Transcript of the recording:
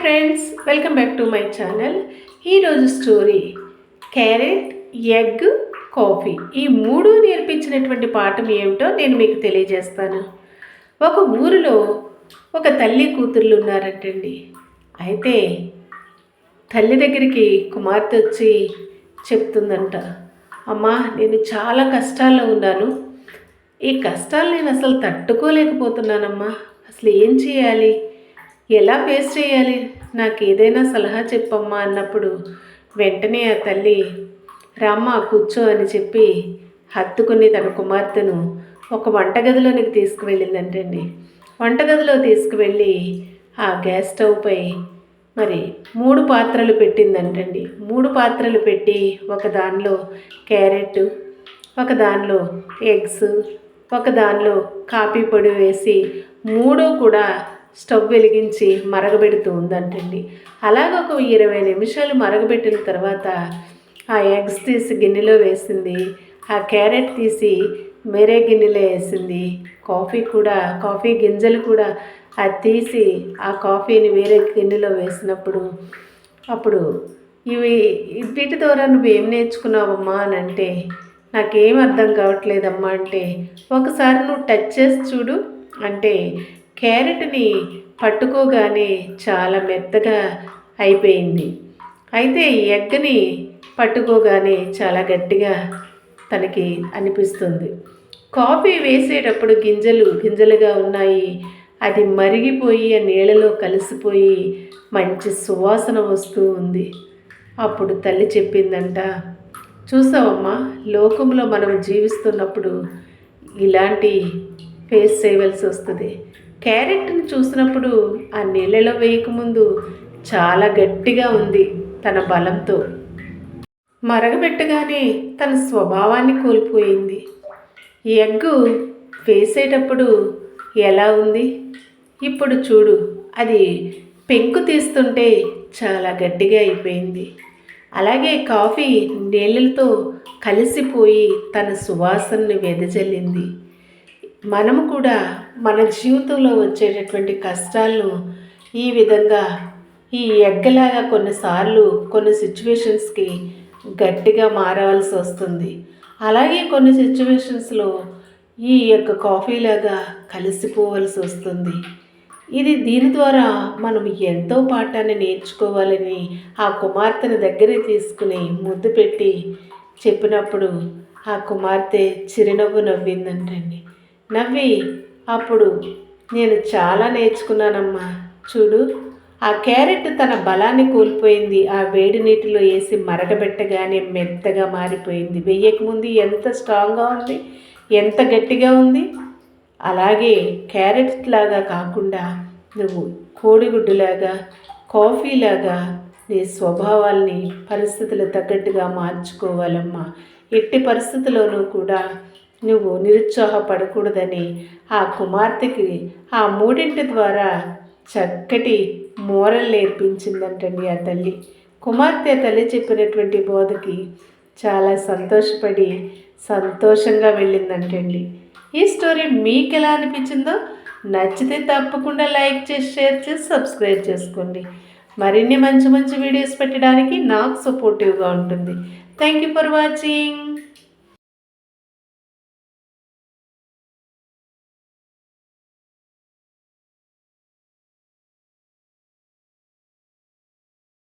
Friends welcome back to my channel ఈరోజు story carrot egg coffee ఈ మూడు నేర్పించినటువంటి పాఠం ఏమిటో నేను మీకు తెలియజేస్తాను. ఒక ఊరిలో ఒక తల్లి కూతుర్లు ఉన్నారంటండి. అయితే తల్లి దగ్గరికి కుమార్తె వచ్చి చెప్తుందంట అమ్మా నేను చాలా కష్టాల్లో ఉన్నాను. ఈ కష్టాలు నేను అసలు తట్టుకోలేకపోతున్నానమ్మా. అసలు ఏం చేయాలి? ఎలా ఫేస్ చేయాలి? నాకు ఏదైనా సలహా చెప్పమ్మా అన్నప్పుడు వెంటనే ఆ తల్లి రామ్మ కూర్చో అని చెప్పి హత్తుకుని తన కుమార్తెను ఒక వంటగదిలోనికి తీసుకువెళ్ళిందంటండి. వంటగదిలో తీసుకువెళ్ళి ఆ గ్యాస్ స్టవ్పై మరి మూడు పాత్రలు పెట్టిందంటండి. మూడు పాత్రలు పెట్టి ఒక దానిలో క్యారెట్ ఒక దానిలో ఎగ్స్ ఒక దానిలో కాఫీ పొడి వేసి మూడు కూడా స్టవ్ వెలిగించి మరగబెడుతూ ఉందంటండి. అలాగ ఒక ఇరవై నిమిషాలు మరగబెట్టిన తర్వాత ఆ ఎగ్స్ తీసి గిన్నెలో వేసింది ఆ క్యారెట్ తీసి మేరే గిన్నెలో వేసింది కాఫీ కూడా కాఫీ గింజలు కూడా అది తీసి ఆ కాఫీని వేరే గిన్నెలో వేసినప్పుడు అప్పుడు ఇవి వీటి ద్వారా నువ్వు ఏం నేర్చుకున్నావమ్మా అని అంటే నాకేం అర్థం కావట్లేదమ్మా అంటే ఒకసారి నువ్వు టచ్ చేసి చూడు అంటే క్యారెట్ని పట్టుకోగానే చాలా మెత్తగా అయిపోయింది. అయితే ఎగ్గని పట్టుకోగానే చాలా గట్టిగా తనకి అనిపిస్తుంది. కాఫీ వేసేటప్పుడు గింజలు గింజలుగా ఉన్నాయి. అది మరిగిపోయి ఆ నీళ్ళలో కలిసిపోయి మంచి సువాసన వస్తూ ఉంది. అప్పుడు తల్లి చెప్పిందంట చూసావమ్మా లోకంలో మనం జీవిస్తున్నప్పుడు ఇలాంటి ఫేస్ చేయవలసి వస్తుంది. క్యారెట్ని చూసినప్పుడు ఆ నీళ్ళలో వేయకముందు చాలా గట్టిగా ఉంది తన బలంతో. మరగబెట్టగానే తన స్వభావాన్ని కోల్పోయింది. ఎగ్గు వేసేటప్పుడు ఎలా ఉంది? ఇప్పుడు చూడు అది పెంకు తీస్తుంటే చాలా గట్టిగా అయిపోయింది. అలాగే కాఫీ నీళ్ళతో కలిసిపోయి తన సువాసనని వెదజల్లింది. మనము కూడా మన జీవితంలో వచ్చేటటువంటి కష్టాలను ఈ విధంగా ఈ ఎగ్గలాగా కొన్నిసార్లు కొన్ని సిచ్యువేషన్స్కి గట్టిగా మారవలసి వస్తుంది. అలాగే కొన్ని సిచ్యువేషన్స్లో ఈ యొక్క కాఫీలాగా కలిసిపోవలసి వస్తుంది. ఇది దీని ద్వారా మనం ఎంతో పాఠాన్ని నేర్చుకోవాలని ఆ కుమార్తెను దగ్గర తీసుకుని ముద్దు పెట్టి చెప్పినప్పుడు ఆ కుమార్తె చిరునవ్వు నవ్విందంటండి. నవ్వి అప్పుడు నేను చాలా నేర్చుకున్నానమ్మా. చూడు ఆ క్యారెట్ తన బలాన్ని కోల్పోయింది. ఆ వేడి నీటిలో వేసి మరగబెట్టగానే మెత్తగా మారిపోయింది. వెయ్యకముందు ఎంత స్ట్రాంగ్గా ఉంది? ఎంత గట్టిగా ఉంది? అలాగే క్యారెట్ లాగా కాకుండా నువ్వు కోడిగుడ్డులాగా కాఫీలాగా నీ స్వభావాల్ని పరిస్థితులు తగ్గట్టుగా మార్చుకోవాలమ్మా. ఎట్టి పరిస్థితుల్లోనూ కూడా నువ్వు నిరుత్సాహపడకూడదని ఆ కుమార్తెకి ఆ మూడింటి ద్వారా చక్కటి మోరల్ నేర్పించిందంటండి ఆ తల్లి. కుమార్తె తల్లి చెప్పినటువంటి బోధకి చాలా సంతోషపడి సంతోషంగా వెళ్ళిందంటండి ఈ స్టోరీ మీకు ఎలా అనిపించిందో నచ్చితే తప్పకుండా లైక్ చేసి షేర్ చేసి సబ్స్క్రైబ్ చేసుకోండి. మరిన్ని మంచి మంచి వీడియోస్ పెట్టడానికి నాకు సపోర్టివ్గా ఉంటుంది. Thank you for watching